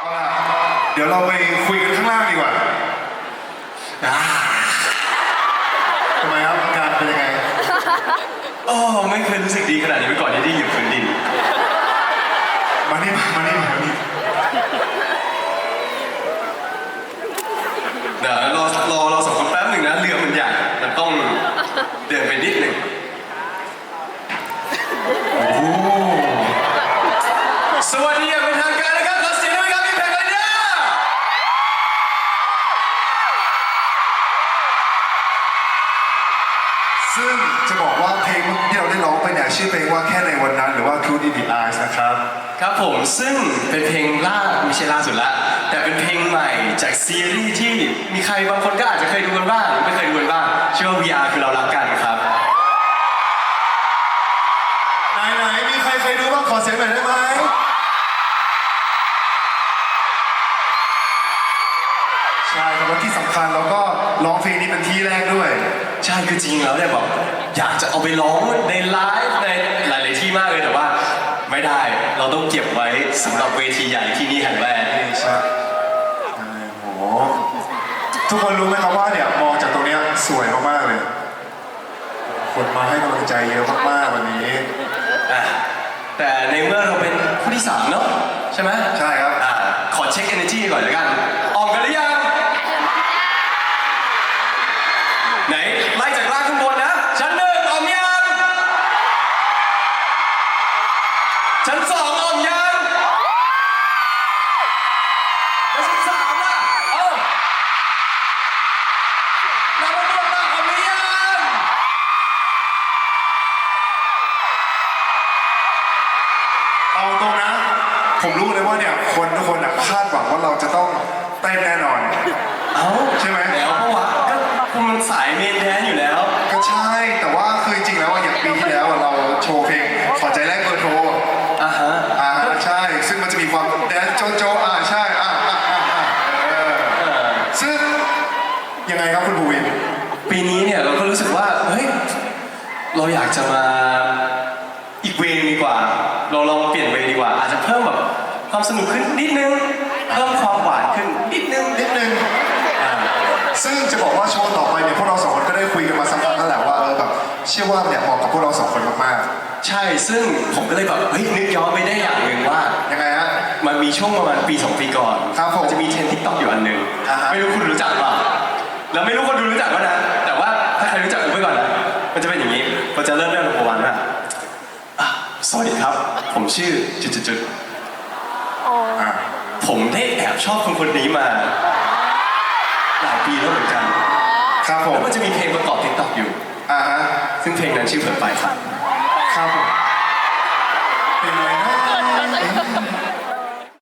เอาล่ะเดี๋ยวเราไปคุยกันข้างล่างดีกว่าอ่าทำไมครับอาการเป็นยังไง โอ้ไม่เคยรู้สึกดีขนาดนี้มาก่อนที่ได้อยู่พื้นดินมานี่มามานี่มานี่ เดี๋ยวรอรอรอสองคนแป๊บหนึ่งนะเรือมันใหญ่มันต้องเดินไปนิดหนึ่ง โอ้โห สวัสดีอย่างเป็นทางการนะครับขอเสียงด้วยครับพี่แพงเลยนะ ซึ่งจะบอกว่าเพลงที่เราได้ร้องไปเนี่ยชื่อเพลงว่าแค่ในวันนั้น หรือว่า Truth in the Eyes นะครับ ครับผมซึ่งเป็นเพลงล่าไม่ใช่ล่าสุดละแต่เป็นเพลงใหม่จากซีรีส์ที่มีใครบางคนก็อาจจะเคยดูกันบ้างไม่เคยดูกันบ้างชื่อว่า VR คือเรารักกันครับไหนไหนๆมีใครเคยดูบ้างขอเสียงหน่อยได้ไหมใช่ครับแล้วที่สำคัญเราก็ร้องเพลงนี้เป็นที่แรกด้วย ใช่คือจริงแล้วเนี่ยแบบอยากจะเอาไปร้องในไลฟ์ในหลายๆที่มากเลยแต่ว่า ไม่ได้เราต้องเก็บไว้สำหรับเวทีใหญ่ที่นี่แห่งแรกใช่โอ้โหทุกคนรู้ไหมครับว่าเนี่ยมองจากตรงเนี้ยสวยมากๆเลย คนมาให้กำลังใจเยอะมากๆวันนี้อะแต่ในเมื่อเราเป็นผู้ที่สามเนาะใช่ไหมใช่ครับอะขอเช็ค energy ก่อนแล้วกัน เอาตรงนะ ผมรู้เลยว่าเนี่ยคนทุกคนอะคาดหวังว่าเราจะต้องเต้นแน่นอน เอ้าใช่ไหม แล้วเพราะว่าก็คุณมันสายเมนแดนอยู่แล้ว ก็ใช่ แต่ว่าคือจริงๆแล้วอะอย่างปีที่แล้วอะเราโชว์เพลงขอใจแรกเบอร์โทรอ่าฮะ อ่าใช่ ซึ่งมันจะมีความแดนโจโจอ่าใช่อ่าอ่าอ่าอ่าเออ เออ ซึ่งยัง ไงครับคุณบูวิน ปีนี้เนี่ยเราก็รู้สึกว่าเฮ้ยเราอยากจะมาอีกเวย์ดีกว่า เราลองเปลี่ยนเวย์ดีกว่า อาจจะเพิ่มแบบความสนุกขึ้นนิดนึงเพิ่มความหวานขึ้นนิดนึงนิดนึงอ่าซึ่งจะบอกว่าโชว์ต่อไปเนี่ยพวกเราสองคนก็ได้คุยกันมาสักพักแล้วแหละว่าเออแบบเชื่อว่าเนี่ยเหมาะกับพวกเราสองคนมากใช่ซึ่งผมก็เลยแบบเฮ้ยนึกย้อนไปได้อย่างหนึ่งว่า ๆยังไงฮะ มันมีช่วงประมาณปีสองปีก่อนครับผมนจะมีเทรนทิกตอกอยู่อันหนึ่งอ่าฮะ ไม่รู้คุณรู้จักเปล่า แล้วไม่รู้คนดูรู้จักป่ะนะ แต่ว่าถ้าใครรู้จักผมไว้ก่อนนะมันจะเป็นอย่างนี้มันจะเริ่มเรื่องประมาณว่าอะสวัสดีครับ ผมชื่อจุดๆอ่าๆผมได้แอบชอบคนคนนี้มาหลายปีแล้วเหมือนกันครับผมแล้วมันจะมีเพลงประกอบทิกตอกอยู่ อ่าฮะซึ่งเพลงนั้นชื่อเปิดไปครับครับผมเป็นอะไร